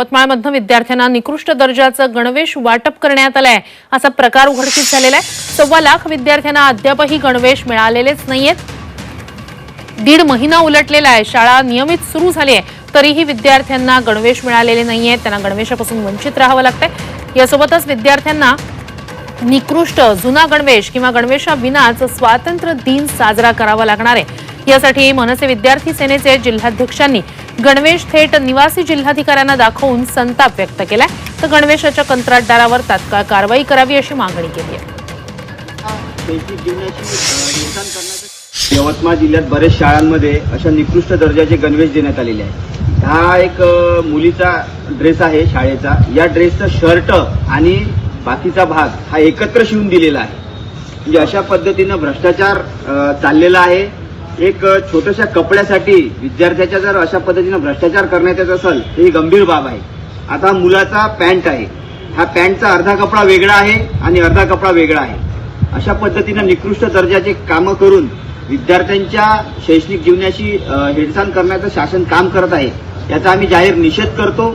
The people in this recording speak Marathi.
यवतमाळमधनं विद्यार्थ्यांना निकृष्ट दर्जाचं गणवेश वाटप करण्यात आलंय. असा प्रकार उघडकीस झालेला आहे सव्वा लाख विद्यार्थ्यांना अद्यापही गणवेश मिळालेलेच नाहीयेत. दीड महिना उलटलेला आहे. शाळा नियमित सुरू झाली आहे. तरीही विद्यार्थ्यांना गणवेश मिळालेले नाहीये त्यांना गणवेशापासून वंचित राहावं लागतंय. यासोबतच विद्यार्थ्यांना निकृष्ट जुना गणवेश किंवा गणवेशाविनाच स्वातंत्र्य दिन साजरा करावा लागणार आहे. यासाठी मनसे विद्यार्थी सेनेचे जिल्हाध्यक्षांनी गणवेश थेट निवासी जिल्हाधिकाऱ्यांना दाखवून संताप व्यक्त केलाय. तर गणवेशाच्या कंत्राटदारावर तात्काळ कारवाई करावी अशी मागणी केली आहे. यवतमाळ जिल्ह्यात बरेच शाळांमध्ये अशा निकृष्ट दर्जाचे गणवेश देण्यात आलेले आहे हा एक मुलीचा ड्रेस आहे शाळेचा. या ड्रेसचा शर्ट आणि बाकीचा भाग हा एकत्र शिवून दिलेला आहे. म्हणजे अशा पद्धतीनं भ्रष्टाचार चाललेला आहे. एक छोट्याशा कपड्यासाठी विद्यार्थ्याच्या जर अशा पद्धतीनं भ्रष्टाचार करण्यात येत असेल तर ही गंभीर बाब आहे. आता मुलाचा पॅन्ट आहे. हा पॅन्टचा अर्धा कपडा वेगळा आहे आणि अर्धा कपडा वेगळा आहे. अशा पद्धतीनं निकृष्ट दर्जाचे कामं करून विद्यार्थ्यांच्या शैक्षणिक जीवनाशी हेडसाण करण्याचं शासन काम करत आहे. याचा आम्ही जाहीर निषेध करतो.